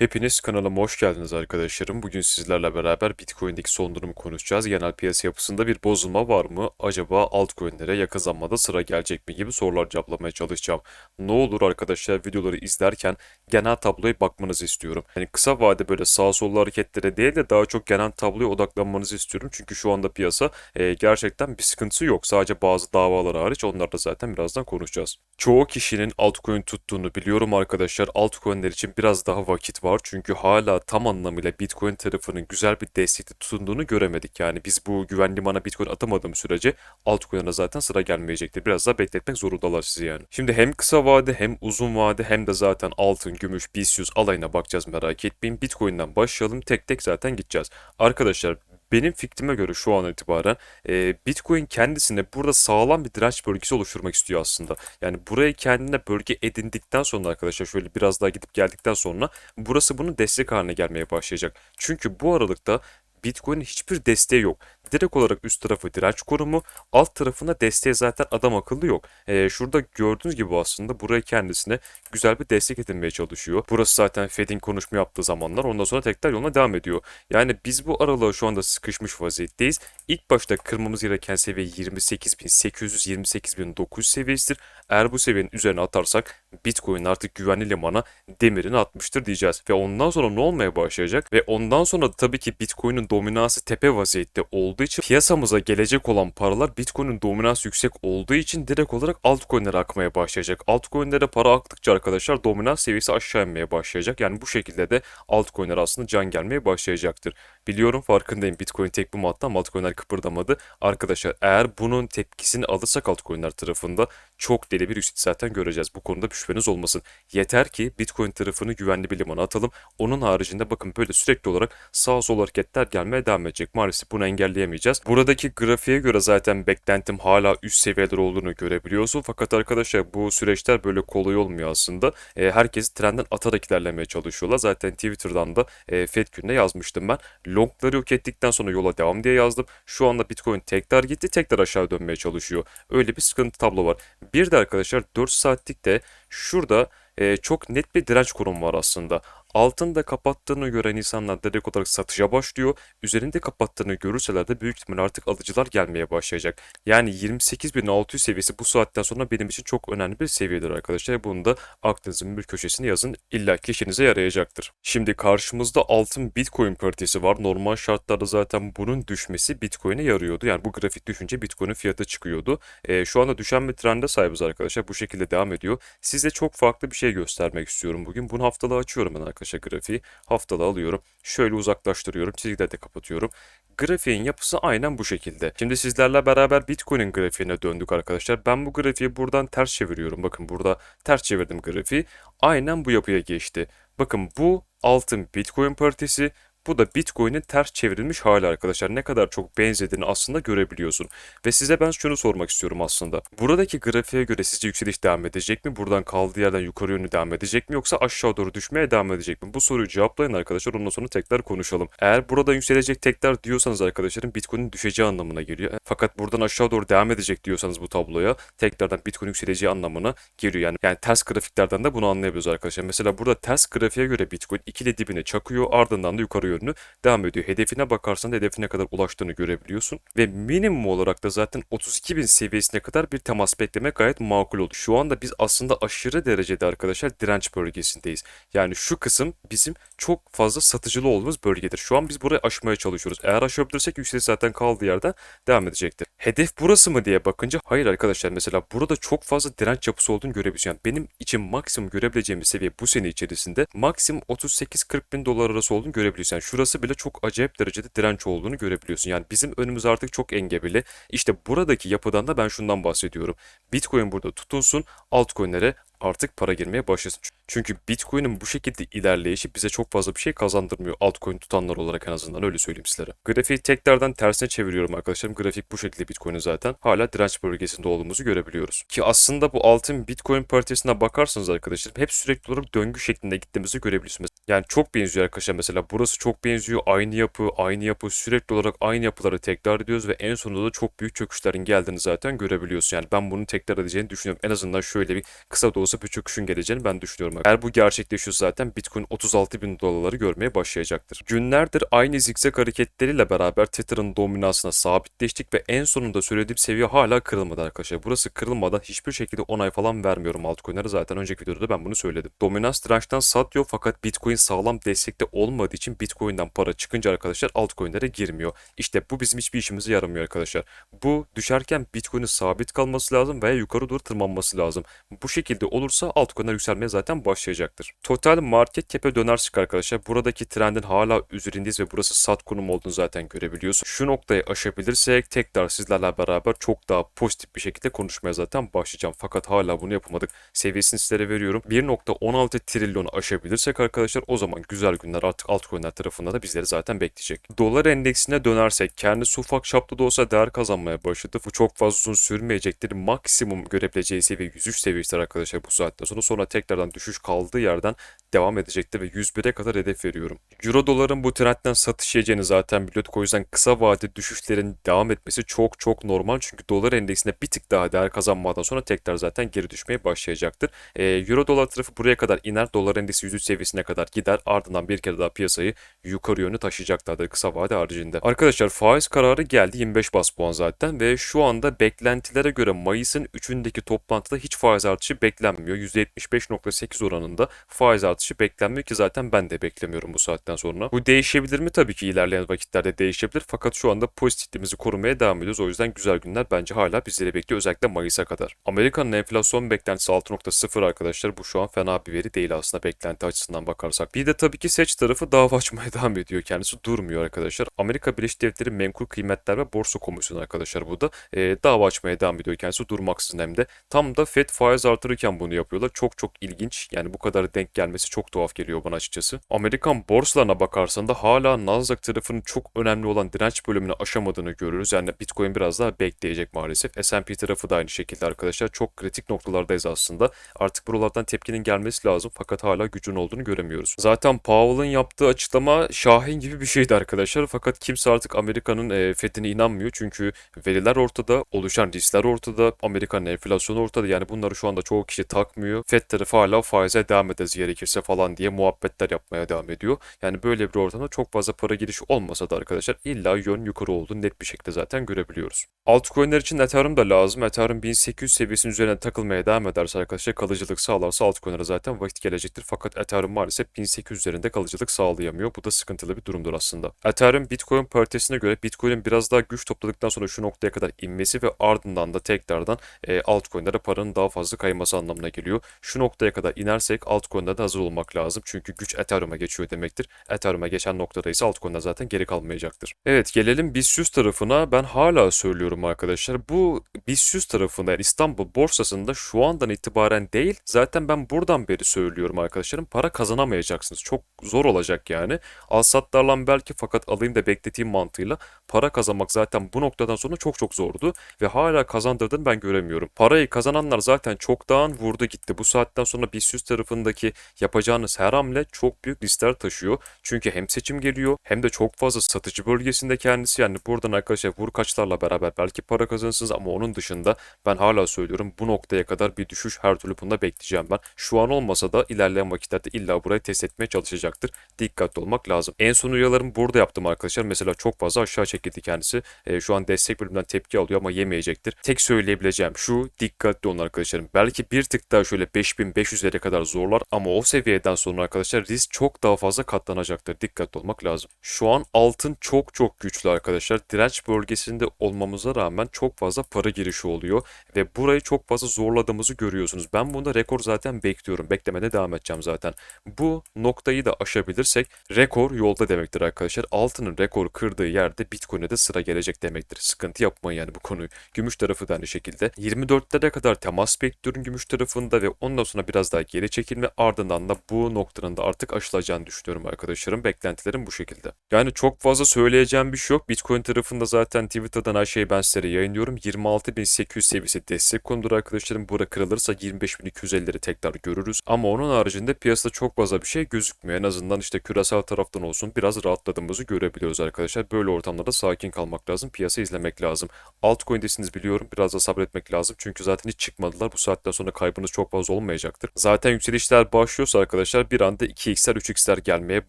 Hepiniz kanalıma hoş geldiniz arkadaşlarım. Bugün sizlerle beraber Bitcoin'deki son durumu konuşacağız. Genel piyasa yapısında bir bozulma var mı? Acaba altcoin'lere yakın zamanda sıra gelecek mi gibi sorular cevaplamaya çalışacağım. Ne olur arkadaşlar videoları izlerken genel tabloya bakmanızı istiyorum. Yani kısa vade böyle sağ sollu hareketlere değil de daha çok genel tabloya odaklanmanızı istiyorum. Çünkü şu anda piyasa e, gerçekten bir sıkıntısı yok. Sadece bazı davalar hariç onları da zaten birazdan konuşacağız. Çoğu kişinin altcoin tuttuğunu biliyorum arkadaşlar. Altcoin'ler için biraz daha vakit var. Çünkü hala tam anlamıyla Bitcoin tarafının güzel bir destekte tutunduğunu göremedik. Yani biz bu güvenli limana Bitcoin atamadığımız sürece altcoin'e zaten sıra gelmeyecektir. Biraz daha bekletmek zorundalar sizi yani. Şimdi hem kısa vade hem uzun vade hem de zaten altın, gümüş, BIST alayına bakacağız merak etmeyin. Bitcoin'den başlayalım tek tek zaten gideceğiz. Arkadaşlar benim fikrime göre şu an itibaren e, Bitcoin kendisine burada sağlam bir direnç bölgesi oluşturmak istiyor aslında. Yani burayı kendine bölge edindikten sonra arkadaşlar şöyle biraz daha gidip geldikten sonra burası bunun destek haline gelmeye başlayacak. Çünkü bu aralıkta Bitcoin'in hiçbir desteği yok. Direkt olarak üst tarafı direnç korumu, alt tarafına desteği zaten adam akıllı yok. Ee, şurada gördüğünüz gibi aslında burayı kendisine güzel bir destek edinmeye çalışıyor. Burası zaten Fed'in konuşma yaptığı zamanlar ondan sonra tekrar yoluna devam ediyor. Yani biz bu aralığa şu anda sıkışmış vaziyetteyiz. İlk başta kırmamız gereken seviye 28.800-28.900 seviyesidir. Eğer bu seviyenin üzerine atarsak Bitcoin artık güvenli limana demirini atmıştır diyeceğiz. Ve ondan sonra ne olmaya başlayacak? Ve ondan sonra tabii ki Bitcoin'in dominansı tepe vaziyette olduğu için piyasamıza gelecek olan paralar Bitcoin'in dominansı yüksek olduğu için direkt olarak altcoin'lere akmaya başlayacak. Altcoin'lere para aktıkça arkadaşlar dominans seviyesi aşağı inmeye başlayacak. Yani bu şekilde de altcoin'ler aslında can gelmeye başlayacaktır. Biliyorum farkındayım Bitcoin tek bu madde ama altcoin'ler kıpırdamadı. Arkadaşlar eğer bunun tepkisini alırsak altcoin'ler tarafında çok deli bir yükseliş zaten göreceğiz. Bu konuda bir şüpheniz olmasın. Yeter ki Bitcoin tarafını güvenli bir limana atalım. Onun haricinde bakın böyle sürekli olarak sağ sol hareketler gelmeye devam edecek. Maalesef bunu engelleyemeyeceğiz. Buradaki grafiğe göre zaten beklentim hala üst seviyeler olduğunu görebiliyorsun. Fakat arkadaşlar bu süreçler böyle kolay olmuyor aslında. E, herkes trenden atarak ilerlemeye çalışıyorlar. Zaten Twitter'dan da e, Fed günde yazmıştım ben. Longları yok ettikten sonra yola devam diye yazdım. Şu anda Bitcoin tekrar gitti tekrar aşağı dönmeye çalışıyor. Öyle bir sıkıntı tablo var. Bir de arkadaşlar 4 saatlik de şurada e, çok net bir direnç konumu var aslında. Altında kapattığını gören insanlar direkt olarak satışa başlıyor. Üzerinde kapattığını görürseler de büyük ihtimal artık alıcılar gelmeye başlayacak. Yani 28.600 seviyesi bu saatten sonra benim için çok önemli bir seviyedir arkadaşlar. Bunu da aklınızın bir köşesine yazın. İlla ki işinize yarayacaktır. Şimdi karşımızda altın Bitcoin paritesi var. Normal şartlarda zaten bunun düşmesi Bitcoin'e yarıyordu. Yani bu grafik düşünce Bitcoin'in fiyatı çıkıyordu. E, şu anda düşen bir trende sahibiz arkadaşlar. Bu şekilde devam ediyor. Size çok farklı bir şey göstermek istiyorum bugün. Bunu haftalığı açıyorum ben arkadaşlar grafiği. Haftalığı alıyorum. Şöyle uzaklaştırıyorum. Çizgileri de kapatıyorum. Grafiğin yapısı aynen bu şekilde. Şimdi sizlerle beraber Bitcoin'in grafiğine döndük arkadaşlar. Ben bu grafiği buradan ters çeviriyorum. Bakın burada ters çevirdim grafiği. Aynen bu yapıya geçti. Bakın bu altın Bitcoin paritesi. Bu da Bitcoin'in ters çevrilmiş hali arkadaşlar. Ne kadar çok benzediğini aslında görebiliyorsun. Ve size ben şunu sormak istiyorum aslında. Buradaki grafiğe göre sizce yükseliş devam edecek mi? Buradan kaldığı yerden yukarı yönlü devam edecek mi? Yoksa aşağı doğru düşmeye devam edecek mi? Bu soruyu cevaplayın arkadaşlar. Ondan sonra tekrar konuşalım. Eğer burada yükselecek tekrar diyorsanız arkadaşlarım Bitcoin'in düşeceği anlamına geliyor. Fakat buradan aşağı doğru devam edecek diyorsanız bu tabloya tekrardan Bitcoin yükseleceği anlamına geliyor. Yani, yani ters grafiklerden de bunu anlayabiliyoruz arkadaşlar. Mesela burada ters grafiğe göre Bitcoin ikili dibine çakıyor. Ardından da yukarı yönlü devam ediyor. Hedefine bakarsan hedefine kadar ulaştığını görebiliyorsun. Ve minimum olarak da zaten 32.000 seviyesine kadar bir temas beklemek gayet makul oldu. Şu anda biz aslında aşırı derecede arkadaşlar direnç bölgesindeyiz. Yani şu kısım bizim çok fazla satıcılı olduğumuz bölgedir. Şu an biz burayı aşmaya çalışıyoruz. Eğer aşabilirsek yükseliş zaten kaldığı yerden devam edecektir. Hedef burası mı diye bakınca hayır arkadaşlar mesela burada çok fazla direnç yapısı olduğunu görebiliyorsun. Yani benim için maksimum görebileceğim bir seviye bu sene içerisinde maksimum 38-40 bin dolar arası olduğunu görebiliyorsun. Yani şurası bile çok acayip derecede direnç olduğunu görebiliyorsun. Yani bizim önümüz artık çok engebeli. İşte buradaki yapıdan da ben şundan bahsediyorum. Bitcoin burada tutunsun, altcoin'lere artık para girmeye başlasın. Çünkü Bitcoin'in bu şekilde ilerleyişi bize çok fazla bir şey kazandırmıyor. Altcoin tutanlar olarak en azından öyle söyleyeyim sizlere. Grafiği tekrardan tersine çeviriyorum arkadaşlarım. Grafik bu şekilde Bitcoin'in zaten hala direnç bölgesinde olduğumuzu görebiliyoruz. Ki aslında bu altın Bitcoin paritesine bakarsanız arkadaşlarım hep sürekli olarak döngü şeklinde gittiğimizi görebiliyorsunuz. Yani çok benziyor arkadaşlar mesela burası çok benziyor. Aynı yapı, aynı yapı sürekli olarak aynı yapıları tekrar ediyoruz ve en sonunda da çok büyük çöküşlerin geldiğini zaten görebiliyorsun. Yani ben bunu tekrar edeceğini düşünüyorum. En azından şöyle bir kısa da olsa olsa bir çöküşün geleceğini ben düşünüyorum. Eğer bu gerçekleşiyorsa zaten Bitcoin 36 bin dolarları görmeye başlayacaktır. Günlerdir aynı zigzag hareketleriyle beraber Tether'ın dominansına sabitleştik ve en sonunda söylediğim seviye hala kırılmadı arkadaşlar. Burası kırılmadan hiçbir şekilde onay falan vermiyorum altcoin'lere. Zaten önceki videoda da ben bunu söyledim. Dominans dirençten satıyor fakat Bitcoin sağlam destekte olmadığı için Bitcoin'den para çıkınca arkadaşlar altcoin'lere girmiyor. İşte bu bizim hiçbir işimize yaramıyor arkadaşlar. Bu düşerken Bitcoin'in sabit kalması lazım veya yukarı doğru tırmanması lazım. Bu şekilde olursa altcoin'ler yükselmeye zaten başlayacaktır. Total market cap'e dönersek arkadaşlar buradaki trendin hala üzerindeyiz ve burası sat konum olduğunu zaten görebiliyorsun. Şu noktayı aşabilirsek tekrar sizlerle beraber çok daha pozitif bir şekilde konuşmaya zaten başlayacağım. Fakat hala bunu yapamadık. Seviyesini sizlere veriyorum. 1.16 trilyonu aşabilirsek arkadaşlar o zaman güzel günler artık altcoin'ler tarafında da bizleri zaten bekleyecek. Dolar endeksine dönersek kendisi ufak çapta da olsa değer kazanmaya başladı. Bu çok fazla uzun sürmeyecektir. Maksimum görebileceği seviye 103 seviyesidir arkadaşlar bu saatten sonra. Sonra tekrardan düşüş kaldığı yerden devam edecektir ve 101'e kadar hedef veriyorum. Euro doların bu trendden satış yiyeceğini zaten biliyorduk. O yüzden kısa vade düşüşlerin devam etmesi çok çok normal. Çünkü dolar endeksinde bir tık daha değer kazanmadan sonra tekrar zaten geri düşmeye başlayacaktır. Ee, Euro dolar tarafı buraya kadar iner. Dolar endeksi 103 seviyesine kadar gider. Ardından bir kere daha piyasayı yukarı yönü taşıyacaklardır kısa vade haricinde. Arkadaşlar faiz kararı geldi 25 bas puan zaten ve şu anda beklentilere göre Mayıs'ın 3'ündeki toplantıda hiç faiz artışı beklenmiyor. %75.8 oranında faiz artışı beklenmiyor ki zaten ben de beklemiyorum bu saatten sonra. Bu değişebilir mi? Tabii ki ilerleyen vakitlerde değişebilir fakat şu anda pozitifliğimizi korumaya devam ediyoruz. O yüzden güzel günler bence hala bizleri bekliyor özellikle Mayıs'a kadar. Amerika'nın enflasyon beklentisi 6.0 arkadaşlar. Bu şu an fena bir veri değil aslında beklenti açısından bakarsak. Bir de tabii ki seç tarafı dava açmaya devam ediyor. Kendisi durmuyor arkadaşlar. Amerika Birleşik Devletleri Menkul Kıymetler ve Borsa Komisyonu arkadaşlar bu da e, dava açmaya devam ediyor kendisi durmaksızın hem de. Tam da FED faiz artırırken bunu yapıyorlar. Çok çok ilginç. Yani bu kadar denk gelmesi çok tuhaf geliyor bana açıkçası. Amerikan borsalarına bakarsan da hala Nasdaq tarafının çok önemli olan direnç bölümünü aşamadığını görürüz. Yani Bitcoin biraz daha bekleyecek maalesef. S&P tarafı da aynı şekilde arkadaşlar. Çok kritik noktalardayız aslında. Artık buralardan tepkinin gelmesi lazım fakat hala gücün olduğunu göremiyoruz. Zaten Powell'ın yaptığı açıklama Şahin gibi bir şeydi arkadaşlar. Fakat kimse artık Amerika'nın e, fethine inanmıyor. Çünkü veriler ortada, oluşan riskler ortada, Amerika'nın enflasyonu ortada. Yani bunları şu anda çoğu kişi takmıyor. Fed tarafı hala faize devam ederiz gerekirse falan diye muhabbetler yapmaya devam ediyor. Yani böyle bir ortamda çok fazla para girişi olmasa da arkadaşlar illa yön yukarı olduğunu net bir şekilde zaten görebiliyoruz. Altcoin'ler için Ethereum da lazım. Ethereum 1800 seviyesinin üzerine takılmaya devam ederse arkadaşlar kalıcılık sağlarsa altcoin'lere zaten vakit gelecektir. Fakat Ethereum maalesef 1800 üzerinde kalıcılık sağlayamıyor. Bu da sıkıntılı bir durumdur aslında. Ethereum Bitcoin paritesine göre Bitcoin'in biraz daha güç topladıktan sonra şu noktaya kadar inmesi ve ardından da tekrardan e, altcoin'lere paranın daha fazla kayması anlamına geliyor. Şu noktaya kadar inersek altcoin'lere de hazır olmak lazım. Çünkü güç Ethereum'a geçiyor demektir. Ethereum'a geçen noktada ise altcoin'ler zaten geri kalmayacaktır. Evet gelelim BIST tarafına. Ben hala söylüyorum arkadaşlar. Bu BIST tarafında yani İstanbul borsasında şu andan itibaren değil. Zaten ben buradan beri söylüyorum arkadaşlarım. Para kazanamayacaksınız. Çok zor olacak yani. Al satlarla belki fakat alayım da bekleteyim mantığıyla para kazanmak zaten bu noktadan sonra çok çok zordu ve hala kazandırdığını ben göremiyorum. Parayı kazananlar zaten çoktan vurdu gitti. Bu saatten sonra BIST tarafındaki yapacağınız her hamle çok büyük riskler taşıyor. Çünkü hem seçim geliyor hem de çok fazla satıcı bölgesinde kendisi yani buradan arkadaşlar vur kaçlarla beraber belki para kazanırsınız ama onun dışında ben hala söylüyorum bu noktaya kadar bir düşüş her türlü bunda bekleyeceğim ben. Şu an olmasa da ilerleyen vakitlerde illa burayı test etmeye çalışacaktır. Dikkatli olmak lazım. En son uyarılarımı burada yaptım arkadaşlar. Mesela çok fazla aşağı çekildi kendisi. E, şu an destek bölümünden tepki alıyor ama yemeyecektir. Tek söyleyebileceğim şu dikkatli olun arkadaşlarım. Belki bir tık daha şöyle 5500'lere kadar zorlar ama o seviyeden sonra arkadaşlar risk çok daha fazla katlanacaktır. Dikkatli olmak lazım. Şu an altın çok çok güçlü arkadaşlar. Direnç bölgesinde olmamıza rağmen çok fazla para girişi oluyor ve burayı çok fazla zorladığımızı görüyorsunuz. Ben bunda rekor zaten bekliyorum. Beklemede devam edeceğim zaten. Bu noktayı da aşabilirsek rekor yolda demektir arkadaşlar. Altının rekor kırdığı yerde Bitcoin'e de sıra gelecek demektir. Sıkıntı yapmayın yani bu konuyu. Gümüş tarafı da aynı şekilde. 24'lere kadar temas bekliyorum gümüş tarafında ve ondan sonra biraz daha geri çekilme ardından da bu noktanın da artık aşılacağını düşünüyorum arkadaşlarım. Beklentilerim bu şekilde. Yani çok fazla söyleyeceğim bir şey yok. Bitcoin tarafında zaten Twitter'dan her şeyi ben sizlere yayınlıyorum. 26.800 seviyesi destek konudur arkadaşlarım. Bura kırılırsa 25.250'leri tekrar görürüz. Ama onun haricinde piyasada çok fazla bir şey gözükmüyor. En azından işte küresel taraftan olsun biraz rahatladığımızı görebiliyoruz arkadaşlar. Böyle ortamlarda sakin kalmak lazım. Piyasa izlemek lazım. Altcoin'desiniz biliyorum. Biraz da sabretmek lazım. Çünkü zaten hiç çıkmadılar. Bu saatten sonra kaybınız çok fazla olmayacaktır. Zaten yükselişler başlıyorsa arkadaşlar bir anda 2x'ler 3x'ler gelmeye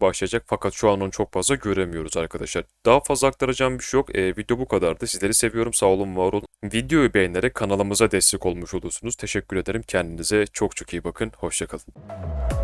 başlayacak. Fakat şu an onu çok fazla göremiyoruz arkadaşlar. Daha fazla aktaracağım bir şey yok. E, video bu kadardı. Sizleri seviyorum. Sağ olun, var olun. Videoyu beğenerek kanalımıza destek olmuş olursunuz. Teşekkür ederim. Kendinize çok çok iyi bakın. Hoşçakalın.